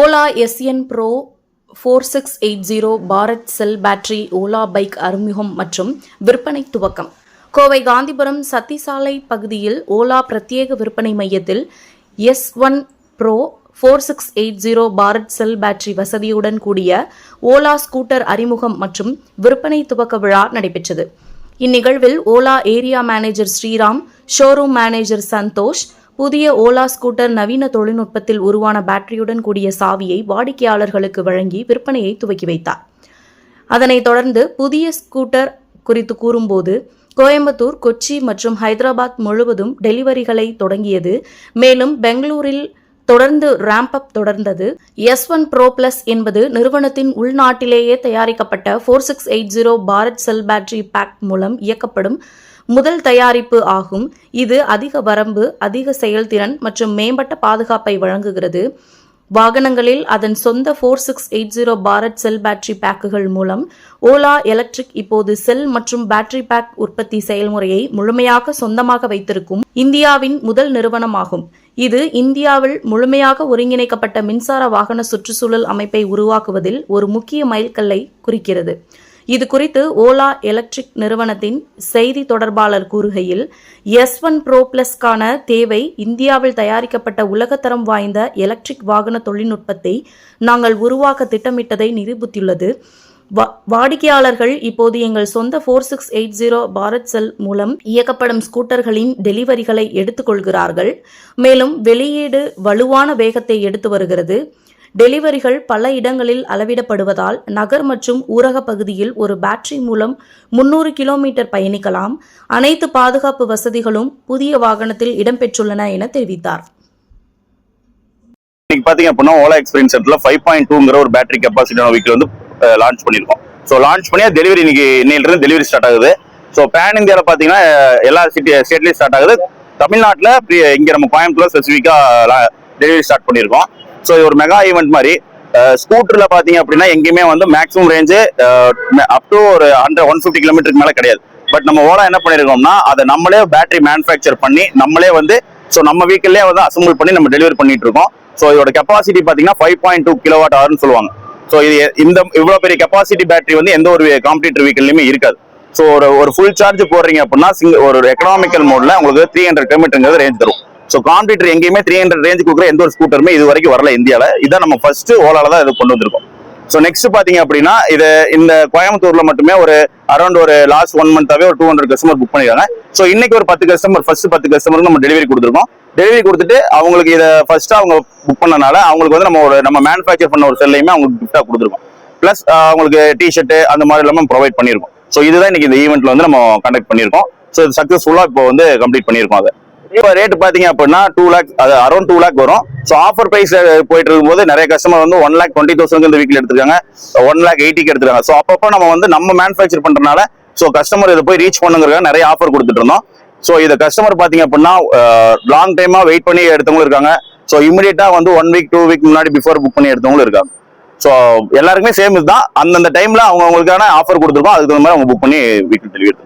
Ola S one pro four six eight zero Bharat cell battery Ola bike அறிமுகம் மற்றும் விற்பனை துவக்கம். கோவை காந்திபுரம் சத்திசாலை பகுதியில் ஓலா பிரத்யேக விற்பனை மையத்தில் S one pro four six eight zero Bharat cell battery வசதியுடன் கூடிய ஓலா ஸ்கூட்டர் அறிமுகம் மற்றும் விற்பனை துவக்க விழா நடைபெற்றது. இந்நிகழ்வில் Ola area manager Sriram showroom manager Santhosh புதிய ஓலா ஸ்கூட்டர் நவீன தொழில்நுட்பத்தில் உருவான பேட்டரியுடன் கூடிய சாவியை வாடிக்கையாளர்களுக்கு வழங்கி விற்பனையை துவக்கி வைத்தார். அதனைத் தொடர்ந்து புதிய ஸ்கூட்டர் குறித்து கூறும்போது கோயம்புத்தூர் கொச்சி மற்றும் ஹைதராபாத் முழுவதும் டெலிவரிகளை தொடங்கியது. மேலும் பெங்களூரில் தொடர்ந்து ரேம்ப் அப் தொடர்ந்தது. எஸ் ஒன் ப்ரோ பிளஸ் என்பது நிறுவனத்தின் உள்நாட்டிலேயே தயாரிக்கப்பட்ட four six eight zero Bharat cell battery pack மூலம் இயக்கப்படும் முதல் தயாரிப்பு ஆகும். இது அதிக வரம்பு அதிக செயல்திறன் மற்றும் மேம்பட்ட பாதுகாப்பை வழங்குகிறது. வாகனங்களில் அதன் சொந்த four six eight zero Bharat cell battery பேக்குகள் மூலம் ஓலா எலக்ட்ரிக் இப்போது செல் மற்றும் பேட்டரி பேக் உற்பத்தி செயல்முறையை முழுமையாக சொந்தமாக வைத்திருக்கும் இந்தியாவின் முதல் நிறுவனமாகும். இது இந்தியாவில் முழுமையாக ஒருங்கிணைக்கப்பட்ட மின்சார வாகன சுற்றுச்சூழல் அமைப்பை உருவாக்குவதில் ஒரு முக்கிய மைல்கல்லை குறிக்கிறது. இது குறித்து ஓலா எலக்ட்ரிக் நிறுவனத்தின் செய்தி தொடர்பாளர் கூறுகையில் எஸ் ஒன் ப்ரோ பிளஸ்க்கான தேவை இந்தியாவில் தயாரிக்கப்பட்ட உலகத்தரம் வாய்ந்த எலக்ட்ரிக் வாகன தொழில்நுட்பத்தை நாங்கள் உருவாக்க திட்டமிட்டதை நிரூபித்துள்ளது. வா- வாடிக்கையாளர்கள் இப்போது எங்கள் சொந்த four six eight zero Bharat cell மூலம் இயக்கப்படும் ஸ்கூட்டர்களின் டெலிவரிகளை எடுத்துக்கொள்கிறார்கள். மேலும் வெளியீடு வலுவான வேகத்தை எடுத்து வருகிறது. டெலிவரிகள் பல இடங்களில் அளவிடப்படுவதால் நகர் மற்றும் ஊரக பகுதியில் ஒரு பேட்டரி மூலம் முன்னூறு கிலோமீட்டர் பயணிக்கலாம். அனைத்து பாதுகாப்பு வசதிகளும் புதிய வாகனத்தில் இடம்பெற்றுள்ளன என தெரிவித்தார். இன்னைக்கு பாத்தீங்க அப்படின்னா ஓலா எக்ஸ்பீரியன்ஸ் சென்டர்ல ஃபைவ் பாயிண்ட் டூங்கிற ஒரு பேட்டரி கெப்பாசிட்டியான வெஹிக்கிள் வந்து லான்ச் பண்ணியிருக்கோம் ஸோ லான்ச் பண்ணியா டெலிவரி இன்னைக்கு இன்னையில டெலிவரி ஸ்டார்ட் ஆகுது. ஸோ பேன் இந்தியாவில் பார்த்தீங்கன்னா எல்லா சிட்டி ஸ்டேட்லையும் ஸ்டார்ட் ஆகுது. தமிழ்நாட்டில் இங்கே நம்ம கோயம்புத்தூர் ஸ்பெசிஃபிக்காக டெலிவரி ஸ்டார்ட் பண்ணியிருக்கோம் ஸோ இது ஒரு மெகா ஈவெண்ட் மாதிரி. ஸ்கூட்டர்ல பாத்தீங்க அப்படின்னா எங்கேயுமே வந்து மேக்ஸிமம் ரேஞ்சு அப் டு ஒரு ஹண்ட்ரட் ஒன் ஃபிஃப்டி கிலோமீட்டருக்கு மேலே கிடையாது. பட் நம்ம ஓலா என்ன பண்ணியிருக்கோம்னா அதை நம்மளே பேட்டரி மேனுஃபேக்சர் பண்ணி நம்மளே வந்து ஸோ நம்ம வீக்கிலே வந்து அசம்பிள் பண்ணி நம்ம டெலிவரி பண்ணிட்டு இருக்கோம். ஸோ இதோட கெப்பாசிட்டி பார்த்தீங்கன்னா ஃபைவ் பாயிண்ட் டூ கிலோவாட் ஆர்னு சொல்லுவாங்க. ஸோ இது இந்த இவ்வளோ பெரிய கெப்பாசிட்டி பேட்டரி வந்து எந்த ஒரு காம்படிட்டர் வீக்கிலையுமே இருக்காது. ஸோ ஒரு ஒரு ஃபுல் சார்ஜ் போடுறீங்க அப்படின்னா சிங்க ஒரு எக்கனாமிக்கல் மோடில் உங்களுக்கு த்ரீ ஹண்ட்ரட் கிலோமீட்டருங்கிறது ரேஞ்ச் தரும். ஸோ காம்படிட்டர் எங்கேயுமே த்ரீ ஹண்ட்ரட் ரேஞ்ச் கொடுக்குற எந்த ஒரு ஸ்கூட்டருமே இது வரைக்கும் வரல இந்தியாவில் இதான் நம்ம ஃபர்ஸ்ட் ஓலால தான் இது கொண்டு வந்திருக்கோம். ஸோ நெக்ஸ்ட் பார்த்தீங்க அப்படின்னா இது இந்த கோயம்புத்தூர்ல மட்டுமே ஒரு அரௌண்ட் ஒரு லாஸ்ட் ஒன் மந்தாவே ஒரு டூ ஹண்ட்ரட் கஸ்டமர் புக் பண்ணிருக்காங்க. ஸோ இன்னைக்கு ஒரு பத்து கஸ்டமர் ஃபர்ஸ்ட் பத்து கஸ்டமருக்கு நம்ம டெலிவரி கொடுத்துருக்கோம். டெலிவரி கொடுத்துட்டு அவங்களுக்கு இதை ஃபர்ஸ்ட் அவங்க புக் பண்ணனால அவங்களுக்கு வந்து நம்ம ஒரு நம்ம மேனுஃபேக்சர் பண்ண ஒரு செல்லையுமே அவங்களுக்கு கிஃப்டாக கொடுத்துருக்கோம். ப்ளஸ் அவங்களுக்கு டிஷர்ட் அந்த மாதிரி எல்லாமே ப்ரொவைட் பண்ணியிருக்கோம் ஸோ இதுதான் இன்னைக்கு இந்த ஈவெண்ட்ல வந்து நம்ம கண்டக்ட் பண்ணியிருக்கோம் ஸோ இது இப்போ வந்து கம்ப்ளீட் பண்ணியிருக்கோம் அதை. இப்போ ரேட் பார்த்தீங்க அப்படின்னா டூ லேக் அது அரௌண்ட் டூ லேக் வரும். ஸோ ஆஃபர் ப்ரைஸ் போயிட்டு இருக்கும்போது நிறைய கஸ்டமர் வந்து ஒன் லேக் டுவெண்ட்டி தௌசண்ட் இந்த வீக்ல எடுத்துருக்காங்க. ஒன் லேக் எயிட்டிக்கு எடுத்துருக்காங்க. ஸோ அப்பப்போ நம்ம வந்து நம்ம மேனுஃபேக்சர் பண்ணுறதுனால ஸோ கஸ்டமர் இதை போய் ரீச் பண்ணுங்கிறக்காக நிறைய ஆஃபர் கொடுத்துட்டு இருந்தோம். ஸோ இதை கஸ்டமர் பார்த்தீங்க அப்படின்னா லாங் டைமாக வெயிட் பண்ணி எடுத்தவங்களும் இருக்காங்க. ஸோ இமீடியட்டாக வந்து ஒன் வீக் டூ வீக் முன்னாடி பிஃபோர் புக் பண்ணி எடுத்தவங்களும் இருக்காங்க. ஸோ எல்லாருக்குமே சேம் இதுதான். அந்தந்த டைமில் அவங்க அவங்களுக்கான ஆஃபர் கொடுத்துருக்கோம். அதுக்கு தகுந்த மாதிரி அவங்க புக் பண்ணி வீட்டுக்கு டெலிவரி